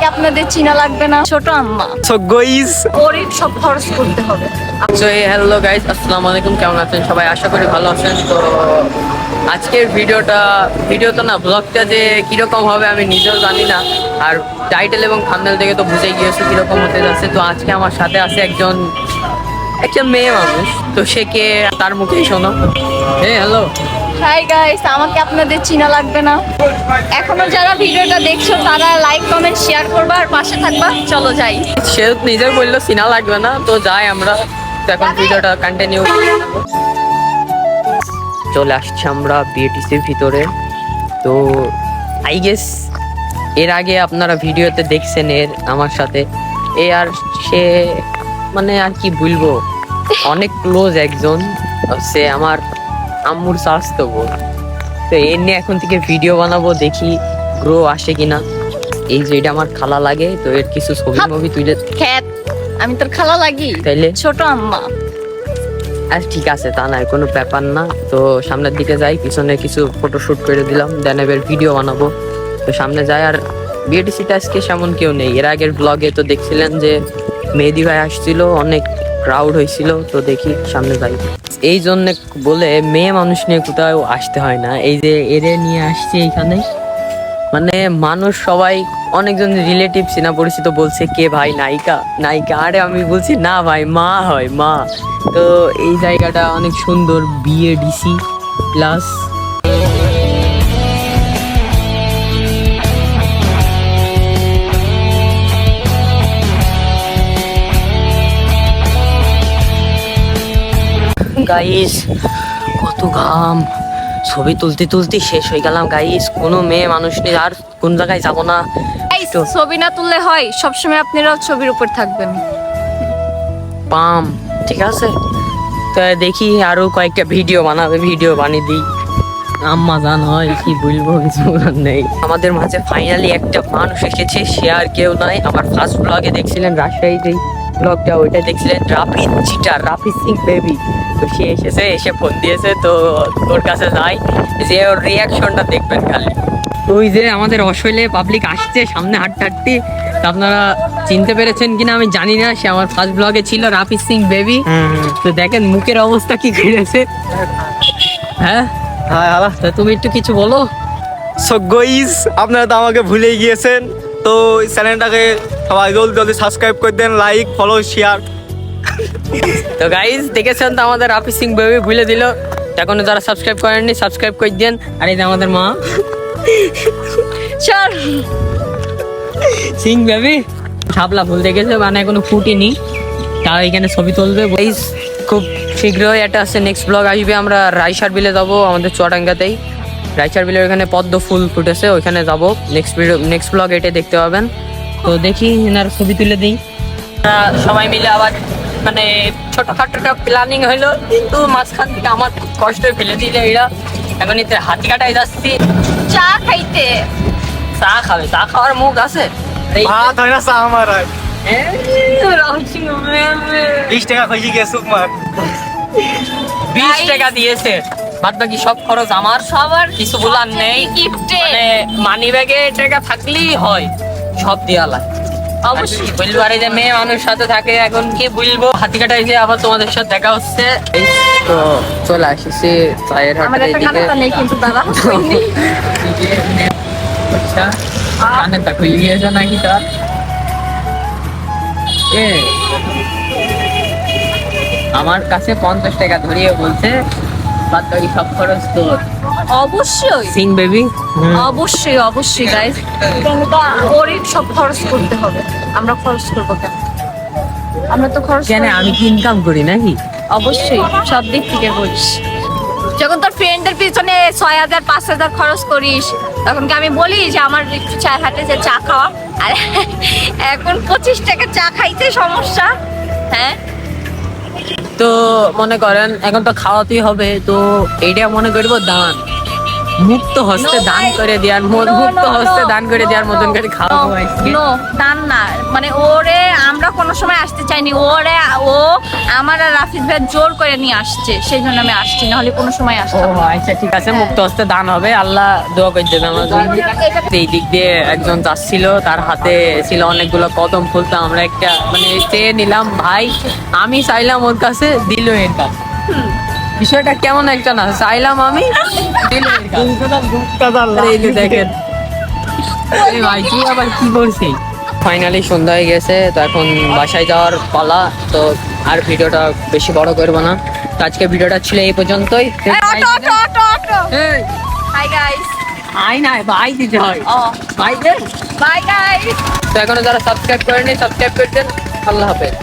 আমাকে আপনাদের চিনা লাগবে না? ছোট আম্মা। সো গাইস ওরই সব খরচ করতে হবে। সো হ্যালো গাইস আসসালামু আলাইকুম কেমন আছেন? সবাই আশা করি ভালো আছেন। তো আজকের ভিডিওটা ভিডিও তো না ব্লগটা যে কীরকম হবে আমি নিজেও জানি না। আর টাইটেল এবং থাম্বনেল দেখে তো বুঝে গিয়েছে কীরকম হতে যাচ্ছে। তো আজকে আমার সাথে আছে একজন একজন মেয়ে মানুষ। তো সে কে তার মুখেই শোনো। হ্যাঁ হ্যালো হাই গাইস আমাকে আপনাদের চিনা লাগবে না। এখনও যারা ভিডিওটা দেখছ তারা লাইক কমেন্ট শেয়ার করবা আর পাশে থাকবা। চলো যাই। সে নিজের বলল সিনা লাগবে না তো যাই আমরা। এখন ভিডিওটা কন্টিনিউ চলে আসছি আমরা বিএটিসির ভিতরে। তো আই গেস এর আগে আপনারা ভিডিওতে দেখছেন এর আমার সাথে। এ আর সে মানে আর কি বলব? অনেক ক্লোজ একজন। সে আমার আম্মুর স্বাস্থ্য বোন তো এর নিয়ে এখন থেকে ভিডিও বানাবো দেখি গ্রো আসে কিনা। এই যে এটা আমার খালা লাগে তো এর কিছু ছবি। মুভি তুলে খ্যাত আমি তোর খালা লাগি তাইলে? ছোট আম্মা। আর ঠিক আছে তা নয় কোনো ব্যাপার না। তো সামনের দিকে যাই পিছনে কিছু ফটো শুট করে দিলাম দেন এবার ভিডিও বানাবো। তো সামনে যাই আর বিএটিসিতে আজকে সেমন কেউ নেই। এর আগের ব্লগে তো দেখছিলেন যে মেহেদি ভাই আসছিল অনেক ক্রাউড হয়েছিল তো দেখি সামনে যাই। এই জন্য বলে মেয়ে মানুষ নিয়ে কোথাও আসতে হয় না। এই যে এরে নিয়ে আসছে এখানে মানে মানুষ সবাই অনেকজন রিলেটিভ চেনা পরিচিত বলছে কে ভাই নায়িকা? নায়িকা? আরে আমি বলছি, না ভাই, মা হয়, মা। তো এই জায়গাটা অনেক সুন্দর বিএডিসি প্লাস গাইস কত ঘাম। ছবি তুলতে তুলতে শেষ হয়ে গেলাম গাইস কোনো মেয়ে মানুষ নেই আর কোন জায়গায় যাব না। ছবি না তুললে হয় সবসময় আপনারাও ছবির উপর থাকবেন। পাম ঠিক আছে? তো দেখি আরও কয়েকটা ভিডিও বানাবে ভিডিও বানিয়ে দিই। আম্মা জান হয় কি বলব কিছু নেই। আমাদের মাঝে ফাইনালি একটা মানুষ এসেছে সে আর কেউ নয়। আমার ফার্স্ট ব্লগে দেখছিলেন রাজশাহীতেই। ব্লগটা ওইটা দেখছিলেন রাফি চিটার রাফি সিং বেবি। তো সে এসেছে এসে ফোন দিয়েছে তো তোর কাছে যাই যে ওর রিয়াকশনটা দেখবেন খালি ওই যে আমাদের অশৈলে পাবলিক আসছে সামনে হাঁটতে হাঁটতে তো আপনারা চিনতে পেরেছেন কিনা আমি জানি না সে আমার ফার্স্ট ব্লগে ছিল রাফি সিং বেবি। তো দেখেন মুখের অবস্থা কি করেছে। হ্যাঁ? তো তুমি একটু কিছু বলো। সো গাইস আপনারা তো আমাকে ভুলেই গিয়েছেন। তো এই চ্যানেলটাকে সবাই জলদি জলদি সাবস্ক্রাইব করে দেন লাইক ফলো শেয়ার তো গাইজ দেখেছেন তো আমাদের রাফি সিং বেবি ভুলে দিল? এখনও যারা সাবস্ক্রাইব করেননি সাবস্ক্রাইব করে দেন। আর এই আমাদের মা। চল। সিং বেবি ছাপলা ভুল দেখেছে? মানে এখনও ফুটিনি। তারা এখানে ছবি তুলবে। গাইজ খুব শীঘ্রই একটা আছে নেক্সট ব্লগ আসবে। আমরা রাইসার বিলে যাব, আমাদের চুয়াডাঙ্গাতেই। রাইসার বিলের ওখানে পদ্ম ফুল ফুটেছে, ওইখানে যাব। নেক্সট ভিডিও নেক্সট ব্লগ এটা দেখতে পাবেন। তো দেখি এনার ছবি তুলে দিই। সবাই মিলে আবার মানে ছোটখাটো একটা প্ল্যানিং হইল কিন্তু মাঝখান থেকে আমার খুব কষ্ট ফেলে দিলে এরা। এখন এতে হাতি কাটাই যাচ্ছি। চা খাইতে? চা খাবে চা খাওয়ার মুখ আছে। এই- ভাত হয় না চা আমার। বিশ টাকা খুঁজে গিয়ে মার। বিশ টাকা দিয়েছে। বাদ বাকি সব খরচ আমার। সবার কিছু বলার নেই। মানে মানি ব্যাগে টাকা থাকলেই হয়। সব দেওয়া লাগে। অবশ্যই। বলব আরে যে মেয়ে মানুষ সাথে থাকে এখন কি বলব? হাতি যে আবার তোমাদের সাথে দেখা হচ্ছে। তো চলে আসিছে চায়ের হাটের একটা দিকে খাতা নেই কিন্তু দাদা আচ্ছা কানে তা খুলে নাকি তার এ আমার কাছে পঞ্চাশ টাকা ধরিয়ে বলছে বাদ বাকি সব খরচ তোর অবশ্যই। সিং বেবি অবশ্যই অবশ্যই গাইজ ওরই সব খরচ করতে হবে। আমরা খরচ করব কেন? আমরা তো খরচ কেন। আমি কি ইনকাম করি নাকি? অবশ্যই সব দিক থেকে করিস যখন তোর ফ্রেন্ডের পিছনে ছয় হাজার পাঁচ হাজার খরচ করিস তখন কি আমি বলি যে আমার একটু চা হাটে যে চা খাওয়া? আর এখন পঁচিশ টাকা চা খাইতে সমস্যা হ্যাঁ? তো মনে করেন এখন তো খাওয়াতেই হবে তো এইটা মনে করব দান। মুক্ত হস্তে দান করে দেওয়ার মুক্ত হস্তে দান করে দেওয়ার মতন করে আজকে নো দান না। মানে ওরে আমরা কোনো সময় আসতে চাইনি। ওরে ও আমার আর রাফিদ ভাই জোর করে নিয়ে আসছে। সেই জন্য আমি আসছি না হলে কোনো সময় ও আসতাম না। আচ্ছা ঠিক আছে মুক্ত হস্তে দান হবে। আল্লাহ দোয়া করে দেবে আমার এই দিক দিয়ে একজন যাচ্ছিল তার হাতে ছিল অনেকগুলো কদম ফুল তো আমরা একটা মানে চেয়ে নিলাম ভাই আমি চাইলাম ওর কাছে দিল এর কাছে। বিষয়টা কেমন একটা না? চাইলাম আমি। দেখেন। ভাই তুই আবার কি করছি ফাইনালি সন্ধ্যা হয়ে গেছে তো এখন বাসায় যাওয়ার পালা তো আর ভিডিওটা বেশি বড় করব না। তো আজকে ভিডিওটা ছিল এই পর্যন্তই। আই না ভাই দিতে হয়। ও দে বাই গাইস তো এখনও যারা সাবস্ক্রাইব করেনি সাবস্ক্রাইব করে দেন। আল্লাহ হাফেজ।